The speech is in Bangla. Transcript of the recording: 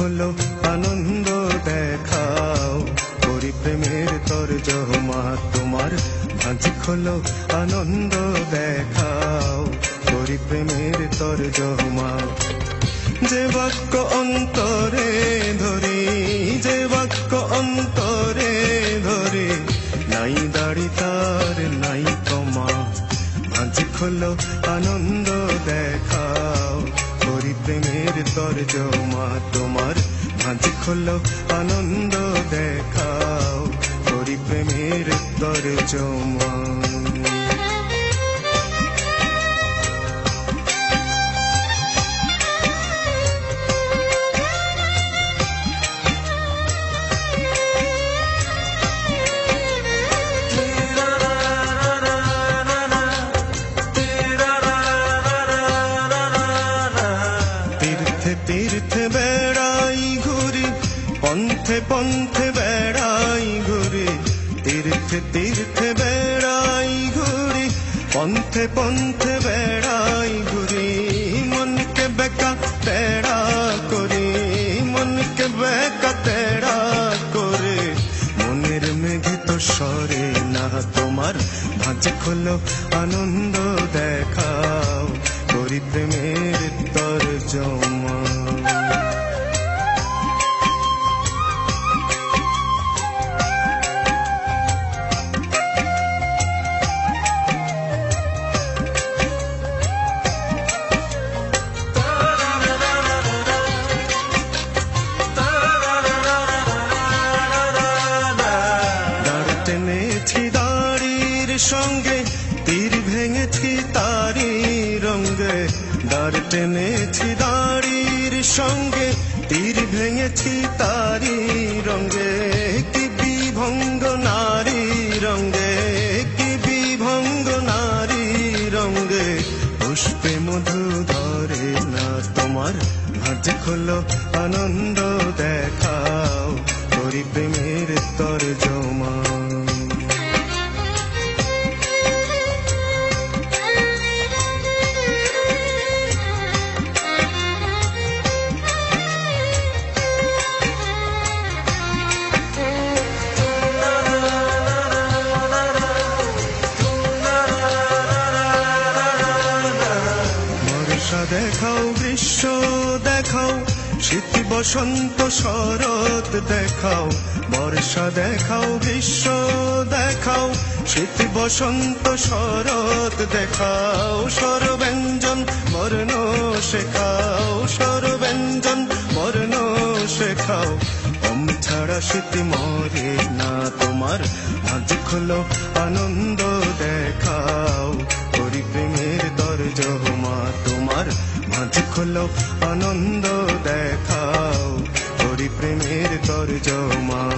আনন্দ দেখাও। করি প্রেমের তোর জমা তোমার ভাঁজি খোলো, আনন্দ দেখাও। করি প্রেমের তোর জমা যে বাক্য অন্তরে ধরি, যে বাক্য অন্তরে ধরি, নাই দাড়ি তার, নাই কমা ভাঁজি খোলো প্রেমের তর জমা তোমার ভাঁজি খোলো আনন্দ দেখাও। করি প্রেমের তর তীর্থে তীর্থে বেড়াই ঘুরি, পন্থে পন্থে বেড়াই ঘুরি, তীর্থে তীর্থে বেড়াই ঘুরি, পন্থে পন্থে বেড়াই ঘুরি। মনকে বেকা তেড়া করি, মনকে বেকা তেড়া করে। মনের মেঘে তো সরে না তোমার, ভাঁজে খোলো আনন্দ দেখাও। করি প্রেমের তর টেনেছি দাড়ির সঙ্গে, তীর ভেঙেছি তারি রঙ্গে। দাঁড় টেনেছি দাড়ির সঙ্গে, তীর ভেঙেছি তারি রঙ্গে। কি বিভঙ্গ নারী রঙ্গে, কি বিভঙ্গ নারী রঙ্গে। পুষ্পে মধু ধরে না তোমার ভাজ খোলো, আনন্দ দেখাও। করি প্রেমের তর জমা শীত বসন্ত শরৎ দেখাও, বর্ষা দেখাও, গ্রীষ্ম দেখাও শীত বসন্ত শরৎ দেখাও স্বরব্যঞ্জন বর্ণ শেখাও স্বরব্যঞ্জন বর্ণ শেখাও। কম ছাড়া শীত মরে না তোমার ভাজ খোলো আনন্দ দেখাও। করি প্রেমের দর জমা তোমার ভাঁজ খোলো আনন্দ দেখাও। হরি প্রেমের দর জমা